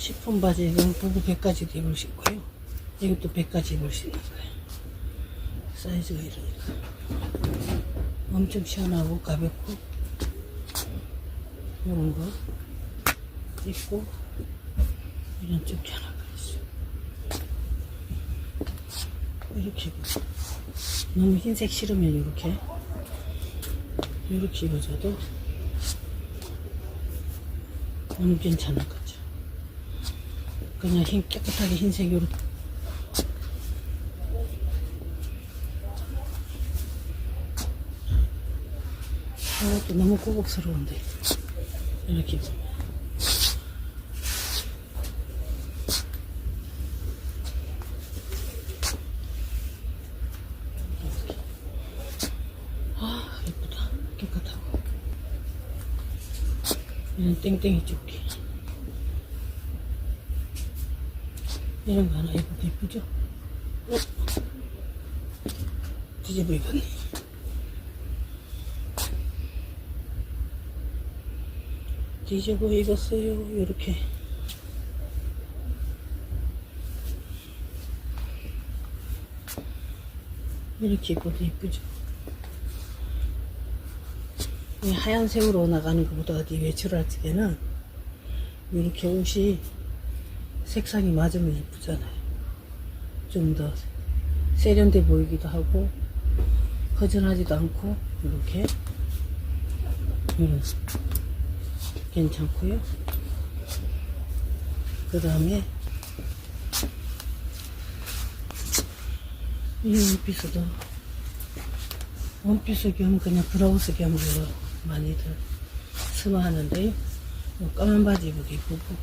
시폰 바지 이건 부부 100까지도 입을 수 있고요. 이것도 100까지 입을 수 있는 거예요. 사이즈가 이러니까. 엄청 시원하고 가볍고 이런 거 입고 이런 좀 하나가 있어요. 이렇게 입고 너무 흰색 싫으면 이렇게 이렇게 입어줘도 너무 괜찮을 거죠. 그냥 흰 깨끗하게 흰색 이렇게 이것도 너무 고급스러운데. 이렇게. 아 예쁘다. 깨끗하고. 땡땡이 조끼 이런 거 하나 입어도 예쁘죠? 어? 뒤집어 입었네 뒤집어 입었어요 이렇게 이렇게 입어도 예쁘죠? 이 하얀색으로 나가는 것보다 어디 외출할 때는 이렇게 옷이 색상이 맞으면 예쁘잖아요. 좀 더 세련돼 보이기도 하고 허전하지도 않고 이렇게 음, 괜찮고요. 그 다음에 이 원피스도 원피스 겸 그냥 브라우스 겸으로 많이들 선호하는데요. 요 까만 바지 입어도 이쁘고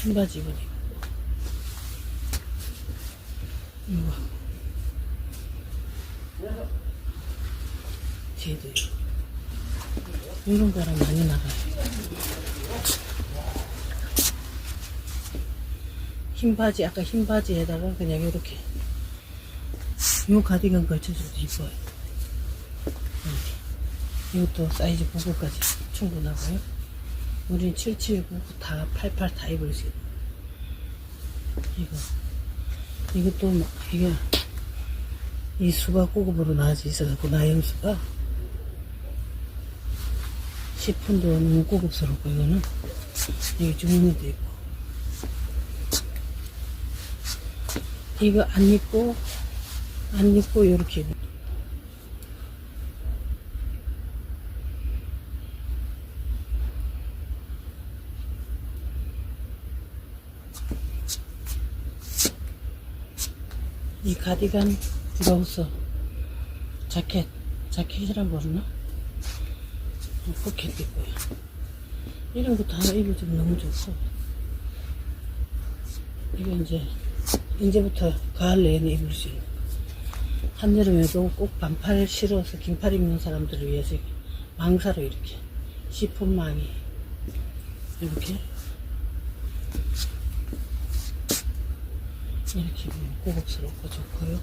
흰 바지 입어도 이쁘고 이거 뒤에도 이런 거랑 많이 나가요. 흰 바지, 아까 흰 바지에다가 그냥 이렇게 요 가디건 걸쳐줘도 이뻐요. 이것도 사이즈 99까지 충분하고요. 우린 77, 99, 다 88 다 입을 수 있는. 이거. 이것도 막, 이게, 이 수가 고급으로 나와져 있어갖고, 나염수가. 시폰도 너무 고급스럽고, 이거는. 여기 주머니도 있고. 이거 안 입고, 안 입고, 이렇게. 이 가디건 브라우스 자켓 자켓이라 모르나? 어, 포켓 있고요 이런 거 다 입어주면 너무 좋고 이거 이제 이제부터 가을 내내 입을 수 있는 거. 한여름에도 꼭 반팔 실어서 긴팔 입는 사람들을 위해서 망사로 이렇게 시폰 망이 이렇게 이렇게 입으면 고급스럽고 좋고요